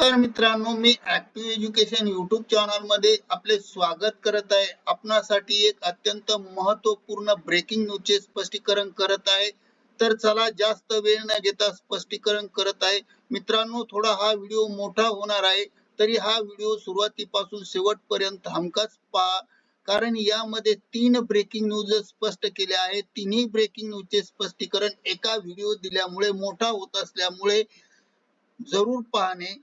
तर मित्रांनो मी ऍक्टिव्ह एज्युकेशन युट्यूब चॅनलमध्ये आपले स्वागत करत आहे. आपणासाठी एक अत्यंत महत्त्वपूर्ण ब्रेकिंग न्यूजचे स्पष्टीकरण करत आहे. तर चला जास्त वेळ न घेता स्पष्टीकरण करत आहे. मित्रांनो थोडा हा व्हिडिओ मोठा होणार आहे तरी हा व्हिडिओ सुरुवातीपासून शेवटपर्यंत हमखास पहा. कारण यामध्ये तीन ब्रेकिंग न्यूज स्पष्ट केल्या आहेत. तिन्ही ब्रेकिंग न्यूजचे स्पष्टीकरण एका व्हिडिओ दिल्यामुळे मोठा होत असल्यामुळे जरूर पाहणे.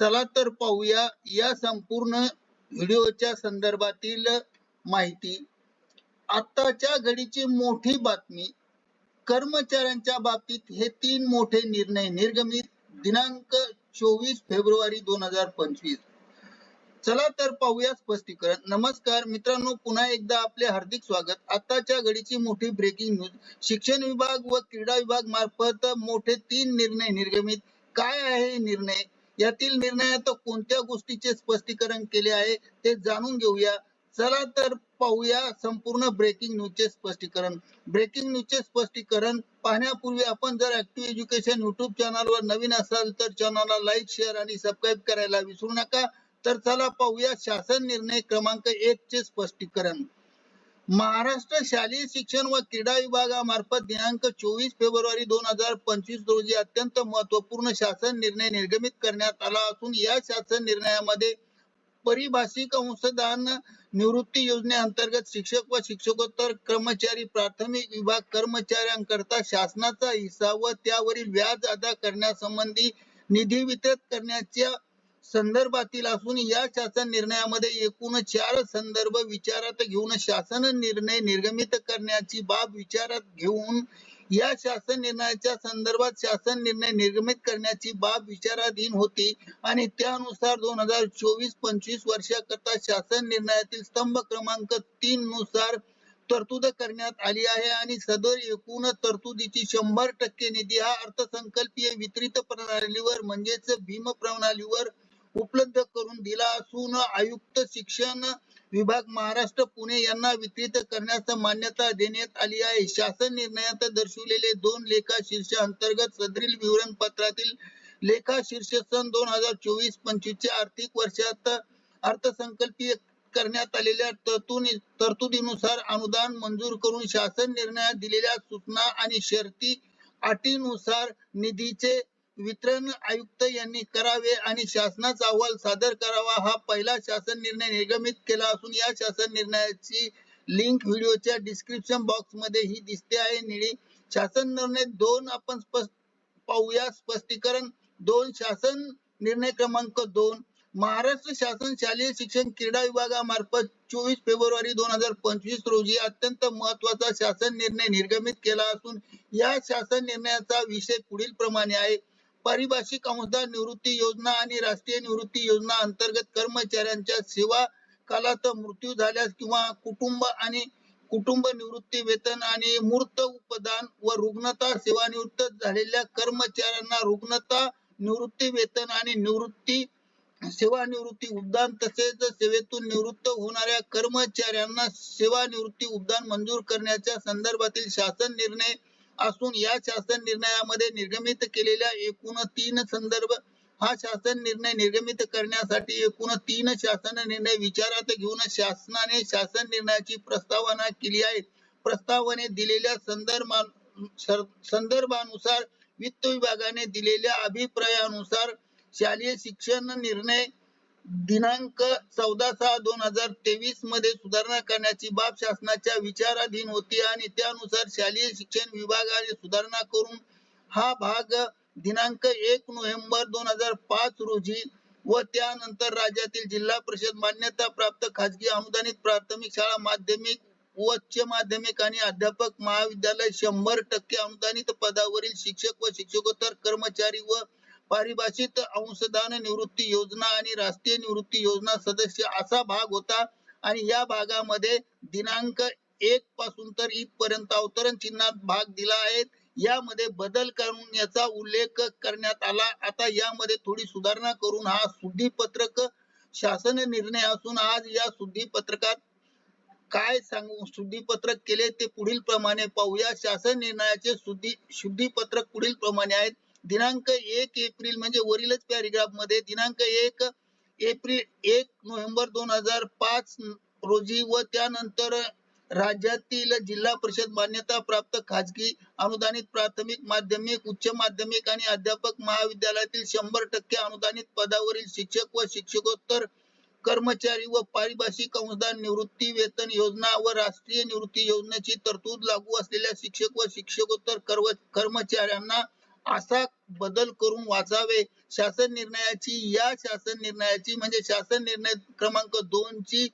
चला तर पाहूया या संपूर्ण व्हिडिओच्या संदर्भातील माहिती. आत्ताच्या घडीची मोठी बातमी कर्मचाऱ्यांच्या बाबतीत हे तीन मोठे निर्णय निर्गमित दिनांक चोवीस फेब्रुवारी दोन हजार पंचवीस. चला तर पाहूया स्पष्टीकरण. नमस्कार मित्रांनो पुन्हा एकदा आपले हार्दिक स्वागत. आताच्या घडीची मोठी ब्रेकिंग न्यूज शिक्षण विभाग व क्रीडा विभाग मार्फत मोठे तीन निर्णय निर्गमित. काय आहे निर्णय? यातील निर्णयात कोणत्या गोष्टीचे स्पष्टीकरण केले आहे ते जाणून घेऊया. चला तर पाहूया संपूर्ण ब्रेकिंग न्यूजचे स्पष्टीकरण. ब्रेकिंग न्यूजचे स्पष्टीकरण पाहण्यापूर्वी आपण जर ऍक्टिव्ह एज्युकेशन युट्यूब चॅनलवर नवीन असाल तर चॅनलला लाईक शेअर आणि सबस्क्राईब करायला विसरू नका. तर चला पाहूया शासन निर्णय क्रमांक एक चे स्पष्टीकरण. महाराष्ट्र शालेय शिक्षण व क्रीडा विभागामार्फत दिनांक चोवीस फेब्रुवारी दोन हजार पंचवीस रोजी अत्यंत महत्त्वपूर्ण शासन निर्णय निर्गमित करण्यात आला असून या शासन निर्णयामध्ये परिभाषिक अंशदान निवृत्ती योजनेअंतर्गत शिक्षक व शिक्षकोत्तर कर्मचारी प्राथमिक विभाग कर्मचाऱ्यांकरता शासनाचा हिस्सा व त्यावरील व्याज अदा करण्यासंबंधी निधी वितरित करण्याच्या संदर्भातील असून या शासन निर्णयामध्ये एकूण चार संदर्भ विचारात घेऊन शासन निर्णय निर्गमित करण्याची बाब विचारात घेऊन या शासन निर्णयाच्या संदर्भात शासन निर्णय निर्गमित करण्याची बाब विचाराधीन होती. आणि त्यानुसार दोन हजार चोवीस पंचवीस वर्षाकरता शासन निर्णयातील स्तंभ क्रमांक तीन नुसार तरतूद करण्यात आली आहे. आणि सदर एकूण तरतुदीची शंभर टक्के निधी हा अर्थसंकल्पीय वितरित प्रणालीवर म्हणजेच भीम प्रणालीवर उपलब्ध करून दिला असून आयुक्त शिक्षण विभाग महाराष्ट्र पुणे यांना वितरित करण्यास मान्यता देण्यात आली आहे. शासन निर्णयात दर्शविलेले दोन लेखा शीर्ष अंतर्गत सदरील विवरण पत्रातील लेखा शीर्ष सन दोन हजार चोवीस पंचवीस च्या आर्थिक वर्षात अर्थसंकल्पीय करण्यात आलेल्या तरतुदीनुसार अनुदान मंजूर करून शासन निर्णयात दिलेल्या सूचना आणि शर्ती अटीनुसार निधीचे वितरण आयुक्त यांनी करावे आणि शासनाचा अहवाल सादर करावा हा पहिला शासन निर्णय निर्गमित केला असून या शासन निर्णयाची लिंक व्हिडिओच्या डिस्क्रिप्शन बॉक्समध्ये ही दिसते आहे. निळी शासन निर्णय दोन आपण स्पष्ट पाहूया. स्पष्टीकरण दोन शासन निर्णय क्रमांक दोन. महाराष्ट्र शासन शालेय शिक्षण क्रीडा विभागामार्फत चोवीस फेब्रुवारी दोन हजार पंचवीस रोजी अत्यंत महत्त्वाचा शासन निर्णय निर्गमित केला असून या शासन निर्णयाचा विषय पुढील प्रमाणे आहे. पारिभाषिक अंशदान निवृत्ती योजना आणि राष्ट्रीय निवृत्ती योजना अंतर्गत कर्मचाऱ्यांच्या सेवा कालात मृत्यू झाल्यास किंवा कुटुंब आणि कुटुंब निवृत्ती वेतन आणि मूर्त उपदान व रुग्णता सेवानिवृत्त झालेल्या कर्मचाऱ्यांना रुग्णता निवृत्ती वेतन आणि निवृत्ती सेवानिवृत्ती उद्दान तसेच सेवेतून निवृत्त होणाऱ्या कर्मचाऱ्यांना सेवानिवृत्ती उद्दान मंजूर करण्याच्या संदर्भातील शासन निर्णय असून या शासन निर्णयामध्ये निर्गमित केलेल्या एकूण तीन संदर्भ हा शासन निर्णय निर्गमित करण्यासाठी एकूण तीन शासन निर्णय विचारात घेऊन शासनाने शासन निर्णयाची प्रस्तावना केली आहे. प्रस्तावने दिलेल्या संदर्भा संदर्भानुसार वित्त विभागाने दिलेल्या अभिप्रायानुसार शालेय शिक्षण निर्णय दिनांक चौदा सहा दोन हजार तेवीसमध्ये सुधारणा करण्याची बाब शासनाच्या विचाराधीन होती आणि त्यानुसार शालेय शिक्षण विभागाने सुधारणा करून हा भाग दिनांक एक नोव्हेंबर दोन हजार पाच रोजी व त्यानंतर राज्यातील जिल्हा परिषद मान्यता प्राप्त खाजगी अनुदानित प्राथमिक शाळा माध्यमिक उच्च माध्यमिक आणि अध्यापक महाविद्यालय शंभर टक्के अनुदानित पदावरील शिक्षक व शिक्षकोत्तर कर्मचारी व पारिभाषित अंशदान निवृत्ती योजना आणि राष्ट्रीय निवृत्ती योजना सदस्य असा भाग होता. आणि या भागामध्ये दिनांक एक पासून तर इथपर्यंत अवतरण चिन्हात भाग दिला आहे. यामध्ये बदल करून याचा उल्लेख करण्यात आला. आता यामध्ये थोडी सुधारणा करून हा शुद्धीपत्रक शासन निर्णय असून आज या शुद्धीपत्रकात काय सांगू? शुद्धीपत्रक केले ते पुढील प्रमाणे पाहूया. शासन निर्णयाचे शुद्धी शुद्धीपत्रक पुढील प्रमाणे आहेत. दिनांक एक एप्रिल म्हणजे वरीलच पॅरेग्राफमध्ये दिनांक एक एप्रिल एक नोव्हेंबर दोन हजार पाच रोजी व त्यानंतर राज्यातील जिल्हा परिषद मान्यता प्राप्त खाजगी अनुदानित प्राथमिक माध्यमिक उच्च माध्यमिक आणि अध्यापक महाविद्यालयातील शंभर टक्के अनुदानित पदावरील शिक्षक व शिक्षकोत्तर कर्मचारी व पारिभाषिक अनुदान निवृत्ती वेतन योजना व राष्ट्रीय निवृत्ती योजनेची तरतूद लागू असलेल्या शिक्षक व शिक्षकोत्तर कर्व- कर्मचाऱ्यांना असा बदल करून वाचावे. शासन निर्णयाची या शासन निर्णयाची म्हणजे शासन निर्णय क्रमांक दोन ची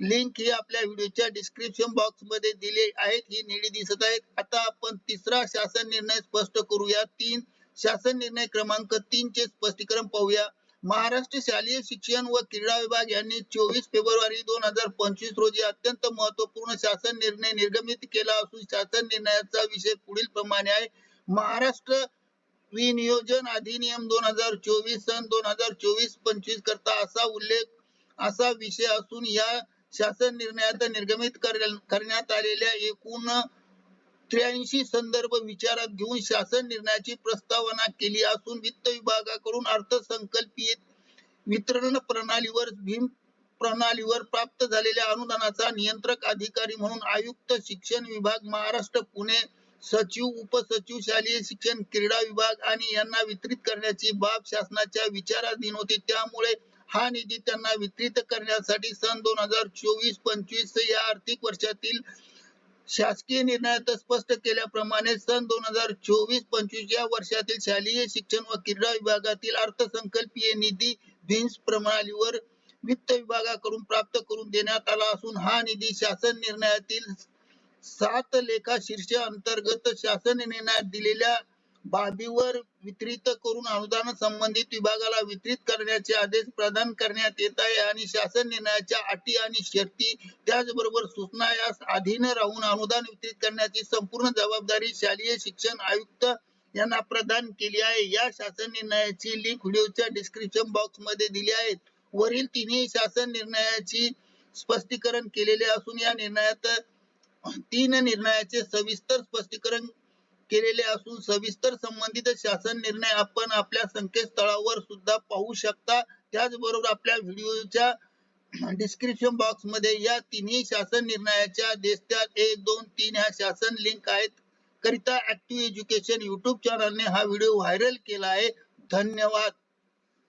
लिंक ही आपल्या व्हिडिओच्या डिस्क्रिप्शन बॉक्समध्ये दिली आहेत. ही निळी दिसत आहेत. आता आपण तिसरा शासन निर्णय स्पष्ट करूया. तीन शासन निर्णय क्रमांक तीन चे स्पष्टीकरण पाहूया. महाराष्ट्र शालेय शिक्षण व क्रीडा विभाग यांनी चोवीस फेब्रुवारी दोन हजार पंचवीस रोजी अत्यंत महत्त्वपूर्ण शासन निर्णय निर्गमित केला असून शासन निर्णयाचा विषय पुढील प्रमाणे आहे. महाराष्ट्र विनियोजन अधिनियम दोन हजार चोवीस सन दोन हजार चोवीस पंचवीस करता असा उल्लेख असा विषय असून या शासन निर्णयात निर्गमित करण्यात आलेल्या एकूण त्र्याऐंशी संदर्भ विचारात घेऊन शासन निर्णयाची प्रस्तावना केली असून वित्त विभागाकडून अर्थसंकल्पीय वितरण प्रणालीवर भीम प्रणालीवर प्राप्त झालेल्या अनुदानाचा नियंत्रक अधिकारी म्हणून आयुक्त शिक्षण विभाग महाराष्ट्र पुणे सचिव उपसचिव शालेय शिक्षण क्रीडा विभाग आणि यांना वितरित करण्याची बाब शासनाच्या विचाराधीन होती. त्यामुळे हा निधी त्यांना वितरित करण्यासाठी सन दोन हजार चोवीस पंचवीस या आर्थिक वर्षातील शासकीय निर्णयात स्पष्ट केल्याप्रमाणे सन दोन हजार चोवीस पंचवीस या वर्षातील शालेय शिक्षण व क्रीडा विभागातील अर्थसंकल्पीय निधी भिन्स प्रणालीवर वित्त विभागाकडून प्राप्त करून देण्यात आला असून हा निधी शासन निर्णयातील सात लेखा शीर्ष अंतर्गत शासन निर्णयात दिलेल्या बाबीवर वितरित करून अनुदान संबंधित विभागाला वितरित करण्याचे आदेश प्रदान करण्यात येत आहे आणि शासन निर्णयाच्या अटी आणि शर्ती त्याचबरोबर सूचना यास अधीन राहून अनुदान वितरित करण्याची संपूर्ण जबाबदारी शालेय शिक्षण आयुक्त यांना प्रदान केली आहे. या शासन निर्णयाची लिंक व्हिडिओच्या डिस्क्रिप्शन बॉक्समध्ये दिली आहे वरील तिन्ही शासन निर्णयाची स्पष्टीकरण केलेले असून या निर्णयात तीन निर्णयाचे सविस्तर स्पष्टीकरण केलेले असून सविस्तर संबंधित शासन निर्णय आपण आपल्या संकेतस्थळावर सुद्धा पाहू शकता. त्याचबरोबर आपल्या व्हिडिओच्या डिस्क्रिप्शन बॉक्समध्ये या तिन्ही शासन निर्णयाच्या देशात एक दोन तीन ह्या शासन लिंक आहेत. करिता ऍक्टिव्ह एज्युकेशन युट्यूब चॅनलने हा व्हिडिओ व्हायरल केला आहे. धन्यवाद.